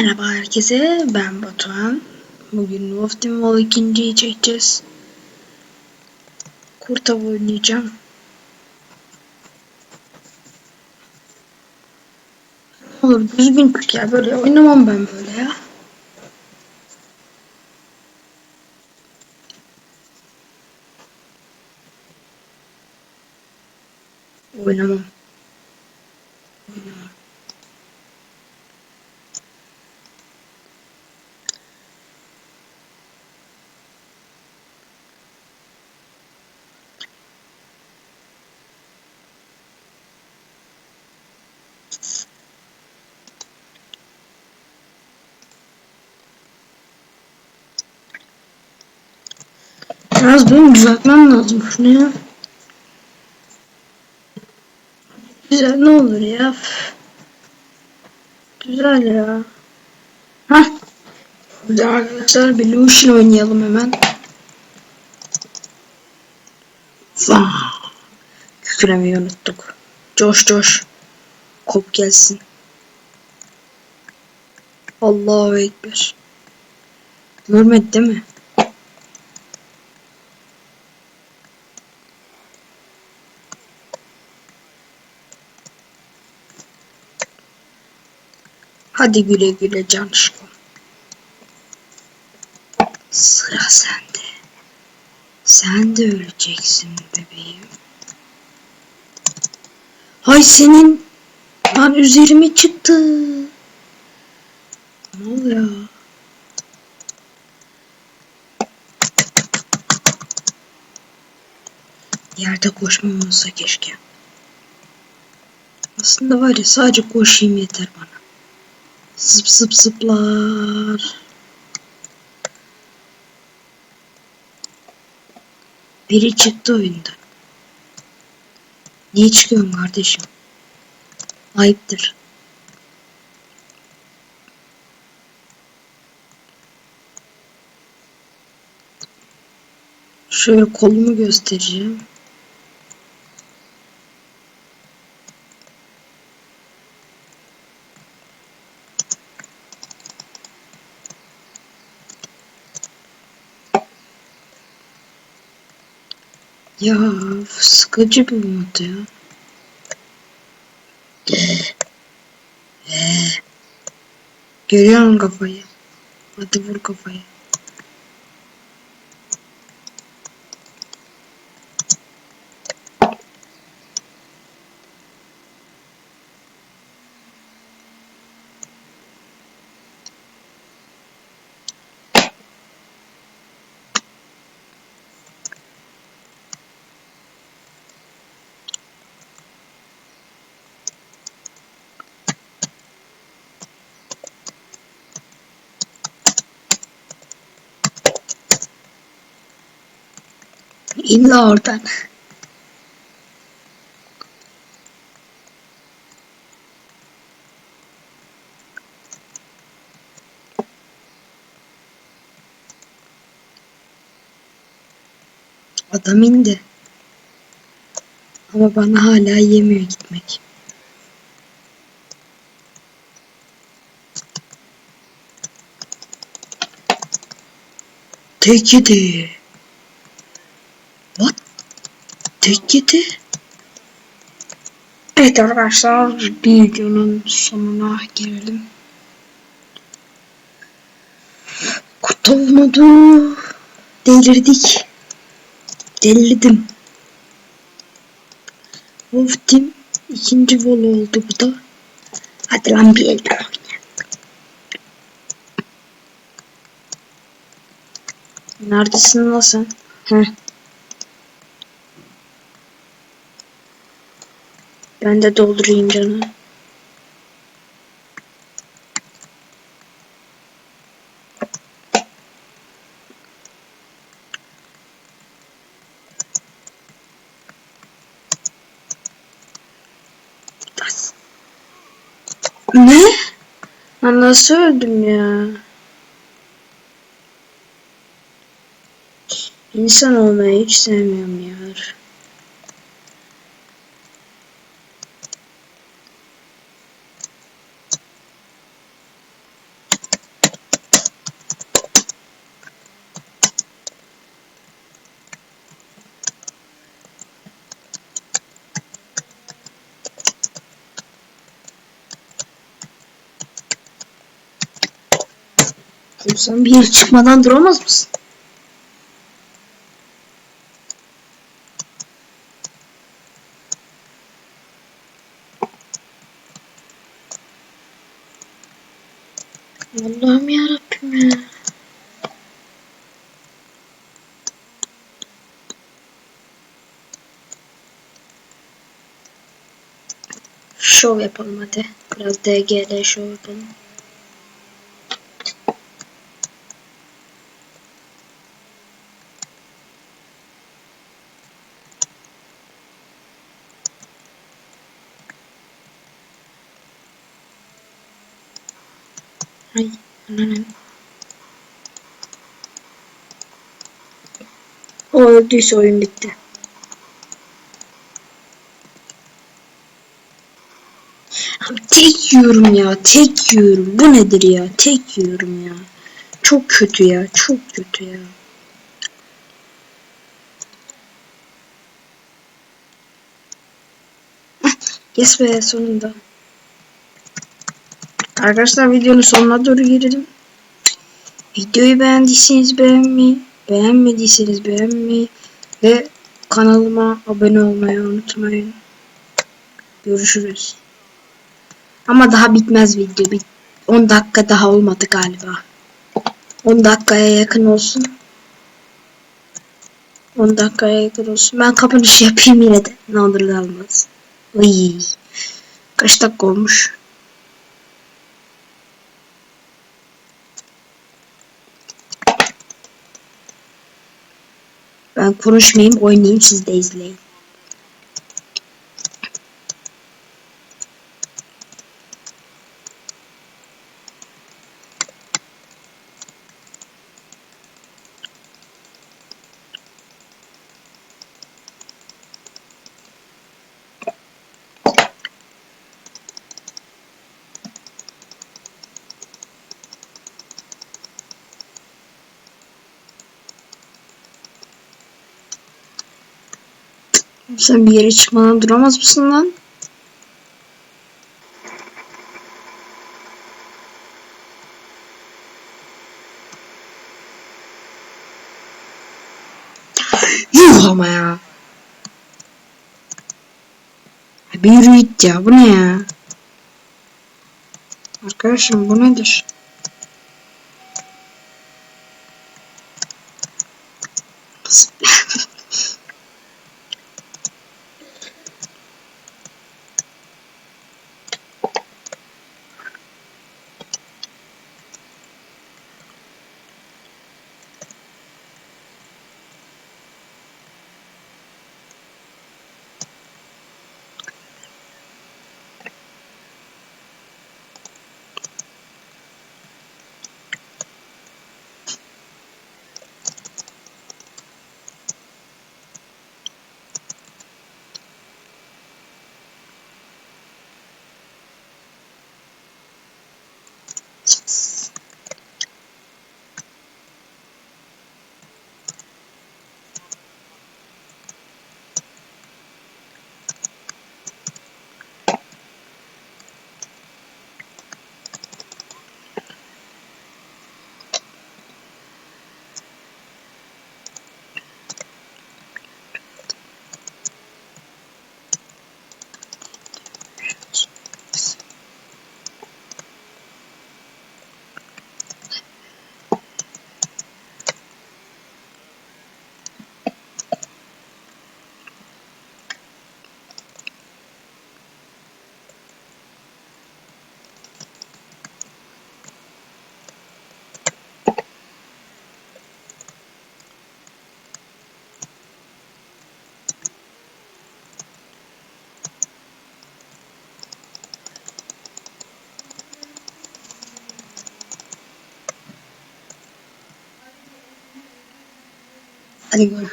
Merhaba herkese, ben Batuhan. Bugün Wolf Team Wall ikinciyi çekeceğiz. Kurt avı oynayacağım. Ne olur düzgün tut ya, böyle oynamam ben böyle ya. Oynamam. Biraz benim düzeltmem lazım şunu ya. Güzel ne olur ya. Güzel ya. Hah. Güzel arkadaşlar bir Lucian oynayalım hemen. Vah. Kükremeyi unuttuk. Coş coş. Kop gelsin. Allahu Ekber. Görmedi değil mi? Hadi güle güle canışkom. Sıra sende. Sen de öleceksin bebeğim. Hay senin. Lan üzerime çıktı. Ne oluyor? Yerde koşmam keşke. Aslında var ya sadece koşayım yeter bana. Zıp zıp zıplar. Biri çıktı oyunda. Niye çıkıyorum kardeşim? Ayıptır. Şöyle kolumu göstereceğim. Ya sıkıcı bir mod ya. Görüyor musun kafayı? Hadi vur kafayı. İn la oradan. Adam indi. Ama bana hala yemiyor gitmek. Tek yedi. Tek yedi. Evet arkadaşlar bir videonun sonuna gelelim. Kurtulmadı. Delirdik. Delirdim. Wolf Team ikinci vol oldu bu da. Hadi lan bir el daha. Neredesin lan sen? Heh. Ben de doldurayım canım. Ne? Ben nasıl öldüm ya? İnsan olmayı hiç sevmiyorum ya. Sen bir yere çıkmadan duramaz mısın? Allah'ım yarabbim ya. Şov yapalım hadi. Biraz DGL şov yapalım. Ay ananın. O öldüyse oyun bitti. Tek yiyorum ya. Tek yiyorum. Bu nedir ya? Tek yiyorum ya. Çok kötü ya. Çok kötü ya. Yes be sonunda. Arkadaşlar videonun sonuna doğru gelelim. Videoyu beğendiyseniz beğenmeyi, beğenmediyseniz beğenmeyi ve kanalıma abone olmayı unutmayın. Görüşürüz. Ama daha bitmez video. Bit 10 dakika daha olmadı galiba. 10 dakikaya yakın olsun. 10 dakikaya yakın olsun. Ben kapanış yapayım yine de. Ne olur ne olmaz. Uy. Kaç dakika olmuş? Ben konuşmayayım, oynayayım, siz de izleyin. Sen bir yere çıkmadan duramaz mısın lan? Yuh ama ya. Bir yürü git ya. Bu ne ya? Arkadaşım bu nedir? Hadi görüşürüz.